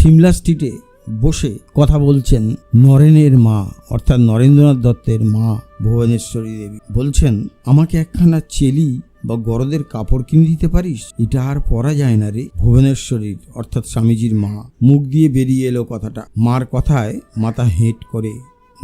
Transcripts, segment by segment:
সিমলা স্ট্রিটে বসে কথা বলছেন নরেনের মা, অর্থাৎ নরেন্দ্রনাথ দত্তের মা ভুবনেশ্বরী দেবী। বলছেন, আমাকে একখানা চেলি বা গরদের কাপড় কিনে দিতে পারিস? এটা আর পরা যায় না রে ভুবনেশ্বরীর, অর্থাৎ স্বামীজির মা। মুখ দিয়ে বেরিয়ে এলো কথাটা। মার কথায় মাথা হেঁট করে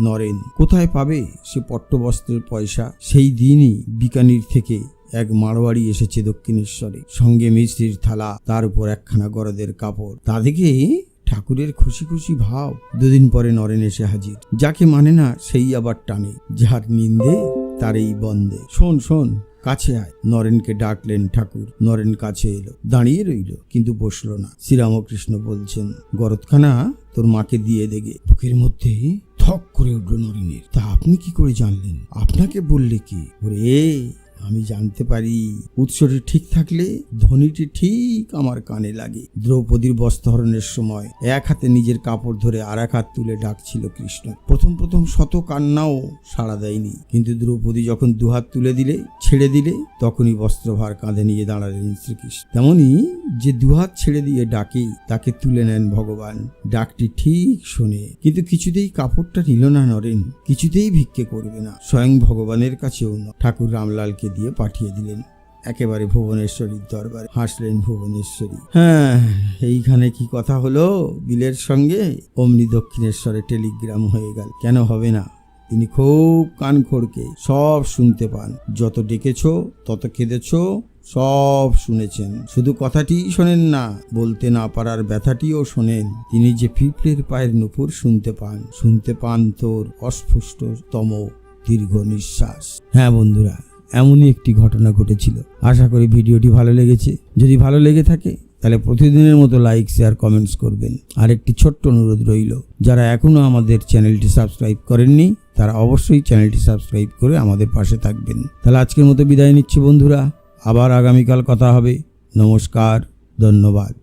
নরেন। কোথায় পাবে সে পট্টবস্ত্রের পয়সা? সেই দিনই বিকানির থেকে এক মারোয়াড়ি এসেছে দক্ষিণেশ্বরে। সঙ্গে মিস্ত্রির থালা, তার উপর একখানা গরদের কাপড়। তা দেখে ঠাকুরের খুশি খুশি ভাব। দুদিন পরে নরেন এসে হাজির। যাকে মানে না, সেই আবার টানে। যার নিন্দে তার এই বন্দে। শোন শোন, কাছে আয়। নরেনকে ডাকলেন ঠাকুর। নরেন কাছে এলো। দাঁড়িয়ে রইল, কিন্তু বসল না। শ্রীরামকৃষ্ণ বলছেন, গরদখানা তোর মাকে দিয়ে দেগে বুকের মধ্যে থক করে উঠল নরেনের। তা আপনি কি করে জানলেন? আপনাকে বললে কি? ওরে আমি জানতে পারি উৎসটি ঠিক থাকলে ধ্বনিটি ঠিক আমার কানে লাগে। দ্রৌপদীর বস্ত্রহরণের সময় এক হাতে নিজের কাপড় ধরে আর এক হাত তুলে ডাকছিল কৃষ্ণ। প্রথম প্রথম শত কান্নাও সাড়া দেয়নি। কিন্তু দ্রৌপদী যখন দুহাত তুলে দিলে, ছেড়ে দিলে, তখনই বস্ত্রভার কাঁধে নিয়ে দাঁড়ালেন শ্রীকৃষ্ণ। তেমনি যে দুহাত ছেড়ে দিয়ে ডাকে, তাকে তুলে নেন ভগবান। ডাকটি ঠিক শোনে। কিন্তু কিছুতেই কাপড়টা নিল না নরেন। কিছুতেই ভিক্ষে করবে না। স্বয়ং ভগবানের কাছেও ঠাকুর রামলালকে দিয়ে পাঠিয়ে দিলেন। একেবারে ভুবনেশ্বরীর দরবারে। হাসলেন ভুবনেশ্বরী। হ্যাঁ এইখানে কি কথা হলো? বিলের সঙ্গে? অমনি দক্ষিণেশ্বরে টেলিগ্রাম হয়ে গেল। কেন হবে না? তিনি খুব কান খড়কে সব শুনতে পান। যত ডেকেছ, তত কেঁদেছো সব শুনেছেন। শুধু কথাটিই শোনেন না, বলতে না পারার ব্যথাটিও শোনেন। তিনি যে পিঁপড়ের পায়ের নুপুর শুনতে পান শুনতে পান তোর অস্ফুষ্টতম দীর্ঘ নিঃশ্বাস। হ্যাঁ বন্ধুরা এমনই একটি ঘটনা ঘটেছিল। আশা করি ভিডিওটি ভালো লেগেছে। যদি ভালো লেগে থাকে, তাহলে প্রতিদিনের মতো লাইক শেয়ার কমেন্টস করবেন। আর একটি ছোট্ট অনুরোধ রইল, যারা এখনও আমাদের চ্যানেলটি সাবস্ক্রাইব করেননি, তারা অবশ্যই চ্যানেলটি সাবস্ক্রাইব করে আমাদের পাশে থাকবেন। তাহলে আজকের মতো বিদায় নিচ্ছি বন্ধুরা। আবার আগামীকাল কথা হবে। নমস্কার, ধন্যবাদ।